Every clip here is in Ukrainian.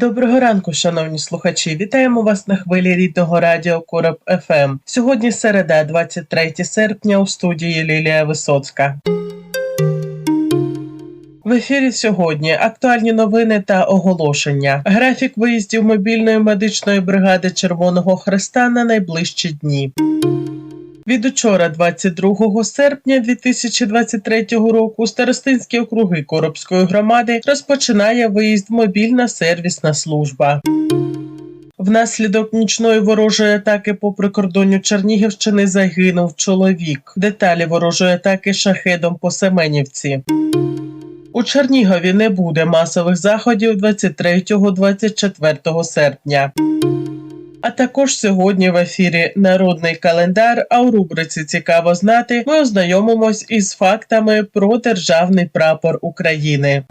Доброго ранку, шановні слухачі. Вітаємо вас на хвилі рідного радіо Короб ФМ. Сьогодні середа, 23 серпня, у студії Лілія Висоцька. В ефірі сьогодні актуальні новини та оголошення. Графік виїздів мобільної медичної бригади Червоного Хреста на найближчі дні. Від учора, 22 серпня 2023 року, старостинські округи Коробської громади розпочинає виїзд мобільна сервісна служба. Внаслідок нічної ворожої атаки по прикордонню Чернігівщини загинув чоловік. Деталі ворожої атаки шахедом по Семенівці. У Чернігові не буде масових заходів 23-24 серпня. А також сьогодні в ефірі Народний календар. А у рубриці Цікаво знати ми ознайомимось із фактами про державний прапор України.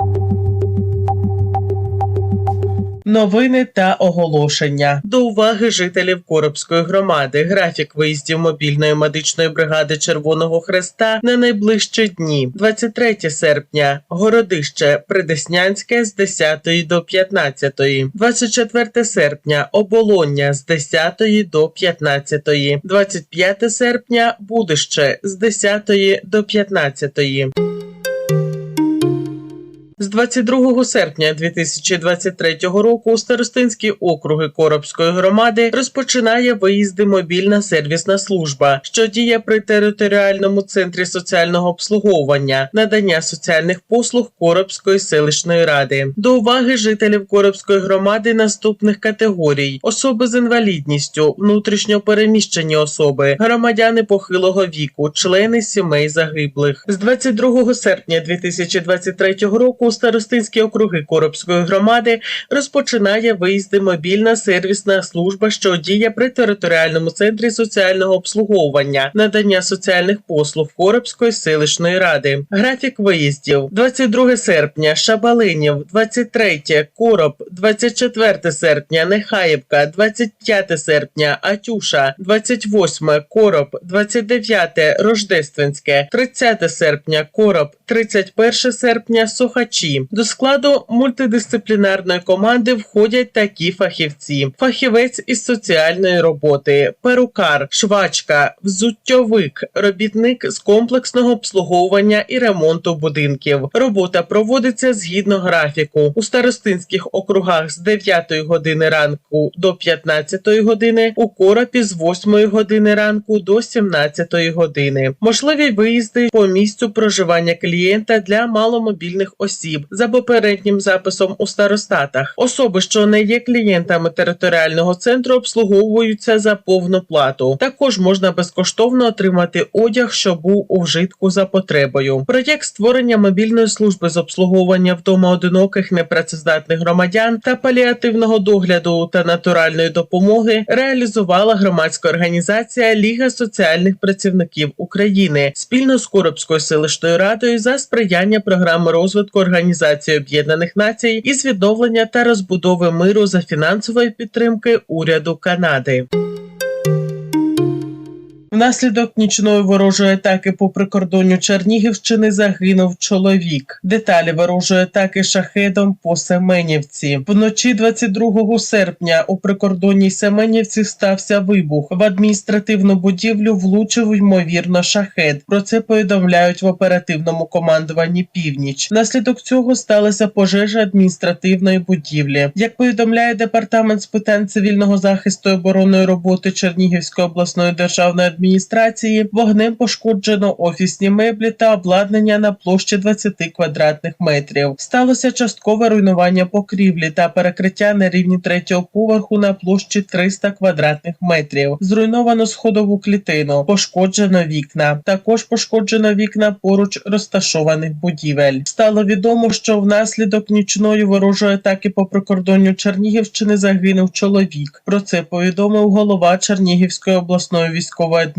Новини та оголошення до уваги жителів Коробської громади. Графік виїздів мобільної медичної бригади Червоного Хреста на найближчі дні. 23 серпня. Городище Придеснянське з 10 до 15. 24 серпня. Оболоння з 10 до 15. 25 серпня. Будище з 10 до 15. З 22 серпня 2023 року старостинські округи Коробської громади розпочинає виїзди мобільна сервісна служба, що діє при територіальному центрі соціального обслуговування, надання соціальних послуг Коробської селищної ради. До уваги жителів Коробської громади наступних категорій: особи з інвалідністю, внутрішньо переміщені особи, громадяни похилого віку, члени сімей загиблих. З 22 серпня 2023 року у старостинські округи Коробської громади розпочинає виїзди мобільна сервісна служба, що діє при територіальному центрі соціального обслуговування, надання соціальних послуг Коробської селищної ради. Графік виїздів. 22 серпня, Шабалинів, 23 Короб, 24 серпня, Нехаївка, 25 серпня, Атюша, 28 Короб, 29 Рождественське, 30 серпня, Короб, 31 серпня, Сухачі. До складу мультидисциплінарної команди входять такі фахівці: фахівець із соціальної роботи, перукар, швачка, взуттєвик, робітник з комплексного обслуговування і ремонту будинків. Робота проводиться згідно графіку у старостинських округах з 9 години ранку до 15 години, у коропі з 8 години ранку до 17 години. Можливі виїзди по місцю проживання клієнта для маломобільних осіб за попереднім записом у старостатах. Особи, що не є клієнтами територіального центру, обслуговуються за повну плату. Також можна безкоштовно отримати одяг, що був у вжитку за потребою. Проєкт створення мобільної служби з обслуговування вдома одиноких непрацездатних громадян та паліативного догляду та натуральної допомоги реалізувала громадська організація Ліга соціальних працівників України спільно з Коробською селищною радою за сприяння програми розвитку організації Об'єднаних Націй із відновлення та розбудови миру за фінансової підтримки уряду Канади. Внаслідок нічної ворожої атаки по прикордонню Чернігівщини загинув чоловік. Деталі ворожої атаки шахедом по Семенівці. Вночі 22 серпня у прикордонній Семенівці стався вибух. В адміністративну будівлю влучив ймовірно шахед. Про це повідомляють в оперативному командуванні Північ. Внаслідок цього сталася пожежа адміністративної будівлі. Як повідомляє департамент з питань цивільного захисту і оборонної роботи Чернігівської обласної державної адміністрації, адміністрації вогнем пошкоджено офісні меблі та обладнання на площі 20 квадратних метрів. Сталося часткове руйнування покрівлі та перекриття на рівні третього поверху на площі 300 квадратних метрів. Зруйновано сходову клітину, пошкоджено вікна. Також пошкоджено вікна поруч розташованих будівель. Стало відомо, що внаслідок нічної ворожої атаки по прикордонню Чернігівщини загинув чоловік. Про це повідомив голова Чернігівської обласної військової адміністрації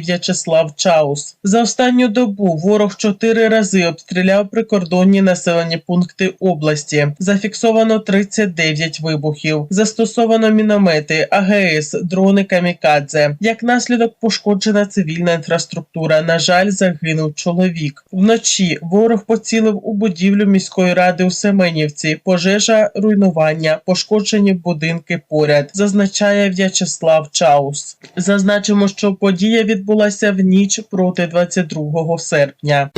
В'ячеслав Чаус. За останню добу ворог чотири рази обстріляв прикордонні населені пункти області. Зафіксовано 39 вибухів. Застосовано міномети, АГС, дрони камікадзе. Як наслідок пошкоджена цивільна інфраструктура. На жаль, загинув чоловік. Вночі ворог поцілив у будівлю міської ради у Семенівці. Пожежа, руйнування, пошкоджені будинки поряд. Зазначає В'ячеслав Чаус. Зазначимо, що подія відбулася в ніч проти 22 серпня.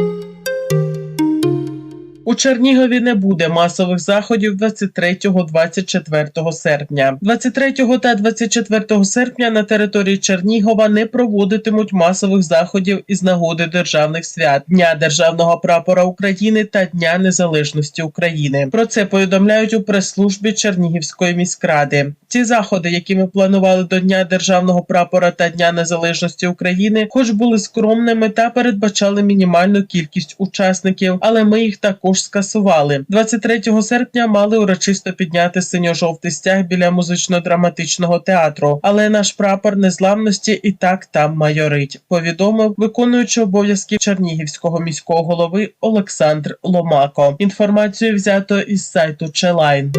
У Чернігові не буде масових заходів 23-24 серпня. 23 та 24 серпня на території Чернігова не проводитимуть масових заходів із нагоди державних свят Дня Державного прапора України та Дня Незалежності України. Про це повідомляють у прес-службі Чернігівської міськради. Ці заходи, які ми планували до Дня Державного прапора та Дня Незалежності України, хоч були скромними та передбачали мінімальну кількість учасників, але ми їх також скасували. 23 серпня мали урочисто підняти синьо-жовтий стяг біля музично-драматичного театру, але наш прапор незламності і так там майорить. Повідомив виконуючий обов'язки Чернігівського міського голови Олександр Ломако. Інформацію взято із сайту Челайн.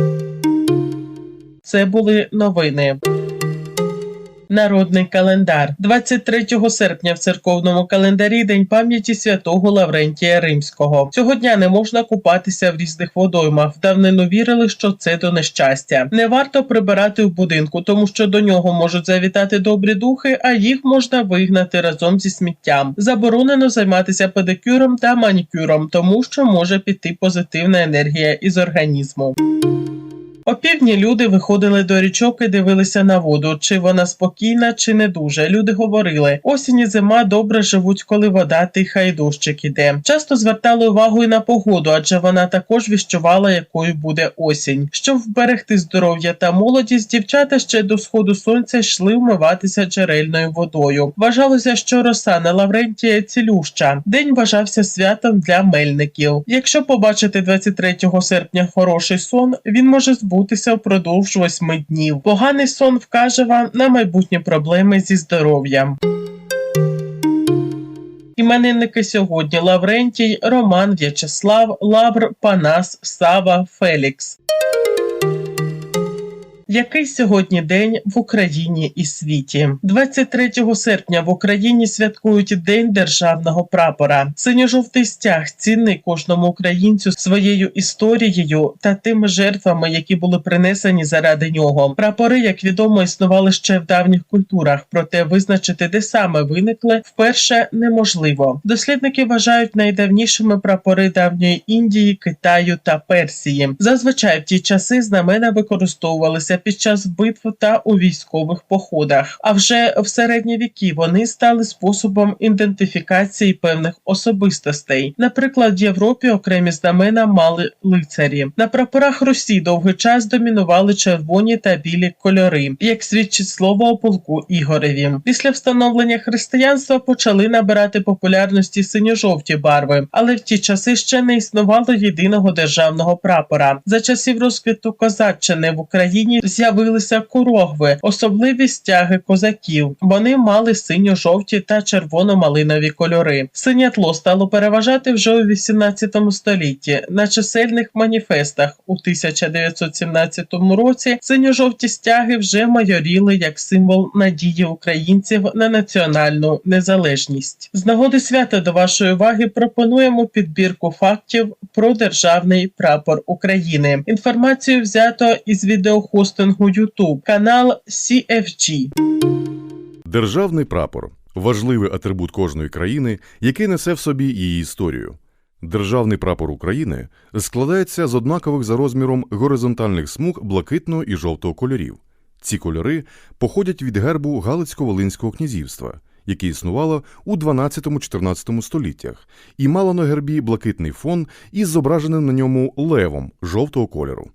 Це були новини. Народний календар 23 серпня в церковному календарі День пам'яті святого Лаврентія Римського. Цього дня не можна купатися в різних водоймах. В давнину вірили, що це до нещастя. Не варто прибирати в будинку, тому що до нього можуть завітати добрі духи, а їх можна вигнати разом зі сміттям. Заборонено займатися педикюром та манікюром, тому що може піти позитивна енергія із організму. Опівдні люди виходили до річок і дивилися на воду, чи вона спокійна, чи не дуже. Люди говорили: осінь і зима добре живуть, коли вода тиха і дощик іде. Часто звертали увагу і на погоду, адже вона також віщувала, якою буде осінь. Щоб вберегти здоров'я та молодість, дівчата ще до сходу сонця йшли вмиватися джерельною водою. Вважалося, що роса на Лаврентія цілюща. День вважався святом для мельників. Якщо побачити 23 серпня хороший сон, він може збутися впродовж восьми днів. Поганий сон вкаже вам на майбутні проблеми зі здоров'ям. Іменинники сьогодні Лаврентій, Роман, В'ячеслав, Лавр, Панас, Сава, Фелікс. Який сьогодні день в Україні і світі? 23 серпня в Україні святкують День державного прапора. Синьо-жовтий стяг цінний кожному українцю своєю історією та тими жертвами, які були принесені заради нього. Прапори, як відомо, існували ще в давніх культурах, проте визначити, де саме виникли, вперше неможливо. Дослідники вважають найдавнішими прапори давньої Індії, Китаю та Персії. Зазвичай в ті часи знамена використовувалися під час битв та у військових походах. А вже в середні віки вони стали способом ідентифікації певних особистостей. Наприклад, в Європі окремі знамена мали лицарі. На прапорах Русі довгий час домінували червоні та білі кольори, як свідчить слово о полку Ігореві. Після встановлення християнства почали набирати популярності синьо-жовті барви, але в ті часи ще не існувало єдиного державного прапора. За часів розквіту козаччини в Україні з'явилися курогви, особливі стяги козаків. Вони мали синьо-жовті та червоно-малинові кольори. Синє тло стало переважати вже у 18 столітті. На чисельних маніфестах у 1917 році синьо-жовті стяги вже майоріли як символ надії українців на національну незалежність. З нагоди свята до вашої уваги пропонуємо підбірку фактів про державний прапор України. Інформацію взято із відеохостингу YouTube, канал CFG. Державний прапор важливий атрибут кожної країни, який несе в собі її історію. Державний прапор України складається з однакових за розміром горизонтальних смуг блакитного і жовтого кольорів. Ці кольори походять від гербу Галицько-Волинського князівства яке існувало у 12-14 століттях, і мало на гербі блакитний фон із зображеним на ньому левом жовтого кольору.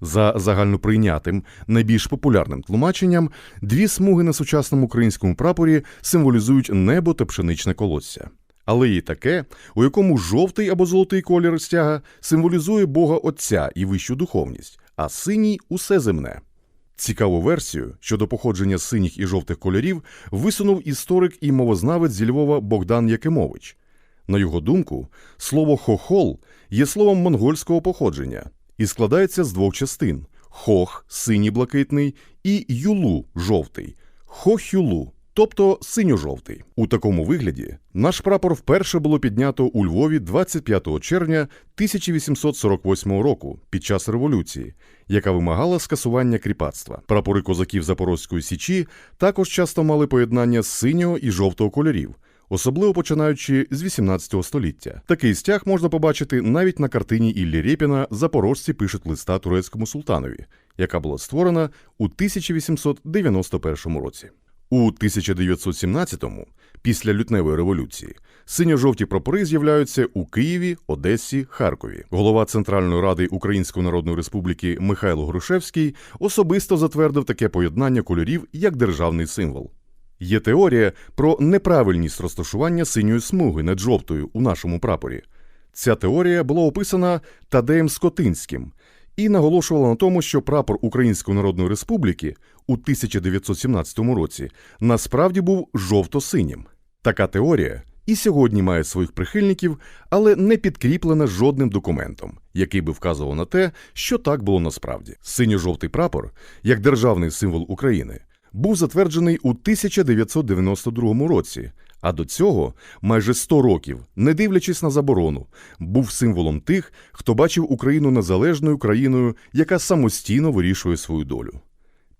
За загальноприйнятим, найбільш популярним тлумаченням, дві смуги на сучасному українському прапорі символізують небо та пшеничне колосся. Але є таке, у якому жовтий або золотий колір стяга символізує Бога Отця і вищу духовність, а синій усе земне. Цікаву версію щодо походження синіх і жовтих кольорів висунув історик і мовознавець зі Львова Богдан Якимович. На його думку, слово хохол є словом монгольського походження і складається з двох частин: хох синій блакитний і юлу жовтий, хохюлу, тобто синьо-жовтий. У такому вигляді наш прапор вперше було піднято у Львові 25 червня 1848 року під час революції, яка вимагала скасування кріпацтва. Прапори козаків Запорозької січі також часто мали поєднання синього і жовтого кольорів. Особливо починаючи з 18 століття. Такий стяг можна побачити навіть на картині Іллі Рєпіна Запорожці пишуть листа турецькому султанові, яка була створена у 1891 році. У 1917-му, після лютневої революції, синьо-жовті прапори з'являються у Києві, Одесі, Харкові. Голова Центральної ради Української Народної Республіки Михайло Грушевський особисто затвердив таке поєднання кольорів як державний символ. Є теорія про неправильність розташування синьої смуги над жовтою у нашому прапорі. Ця теорія була описана Тадеєм Скотинським і наголошувала на тому, що прапор Української Народної Республіки у 1917 році насправді був жовто-синім. Така теорія і сьогодні має своїх прихильників, але не підкріплена жодним документом, який би вказував на те, що так було насправді. Синьо-жовтий прапор, як державний символ України, був затверджений у 1992 році, а до цього майже 100 років, не дивлячись на заборону, був символом тих, хто бачив Україну незалежною країною, яка самостійно вирішує свою долю.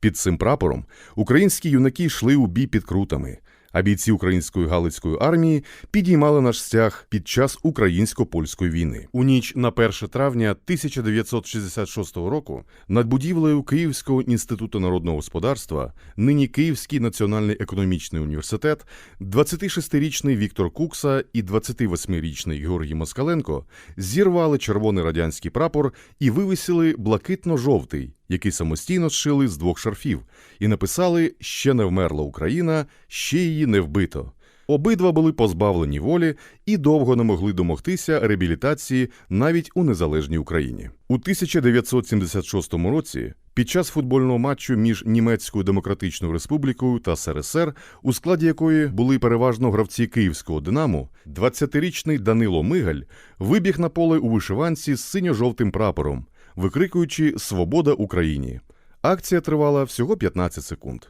Під цим прапором українські юнаки йшли у бій під крутами, а бійці української галицької армії підіймали наш стяг під час українсько-польської війни. У ніч на 1 травня 1966 року над будівлею Київського інституту народного господарства, нині Київський національний економічний університет, 26-річний Віктор Кукса і 28-річний Георгій Москаленко зірвали червоний радянський прапор і вивісили блакитно-жовтий, який самостійно зшили з двох шарфів, і написали Ще не вмерла Україна, ще її не вбито. Обидва були позбавлені волі і довго не могли домогтися реабілітації навіть у незалежній Україні. У 1976 році, під час футбольного матчу між Німецькою Демократичною Республікою та СРСР, у складі якої були переважно гравці київського Динамо, 20-річний Данило Мигаль вибіг на поле у вишиванці з синьо-жовтим прапором, викрикуючи Свобода Україні. Акція тривала всього 15 секунд.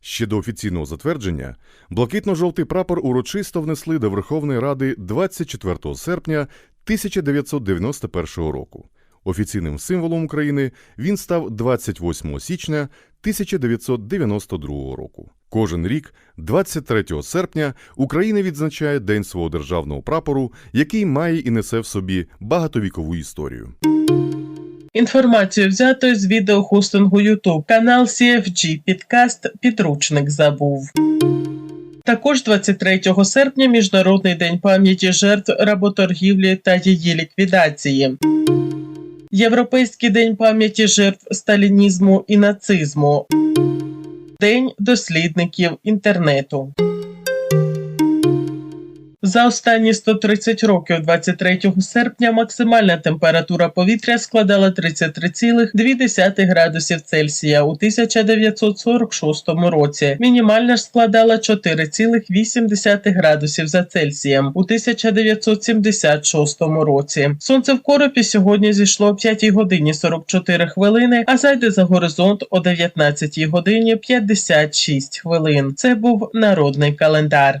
Ще до офіційного затвердження блакитно-жовтий прапор урочисто внесли до Верховної Ради 24 серпня 1991 року. Офіційним символом України він став 28 січня 1992 року. Кожен рік, 23 серпня, Україна відзначає День свого державного прапору, який має і несе в собі багатовікову історію. Інформацію взято з відеохостингу YouTube. Канал CFG Підкаст Підручник забув. Також 23 серпня Міжнародний день пам'яті жертв работоргівлі та її ліквідації. Європейський день пам'яті жертв сталінізму і нацизму. День дослідників інтернету. За останні 130 років 23 серпня максимальна температура повітря складала 33,2 градусів Цельсія у 1946 році. Мінімальна ж складала 4,8 градусів за Цельсієм у 1976 році. Сонце в коропі сьогодні зійшло о 5 годині 44 хвилини, а зайде за горизонт о 19 годині 56 хвилин. Це був народний календар.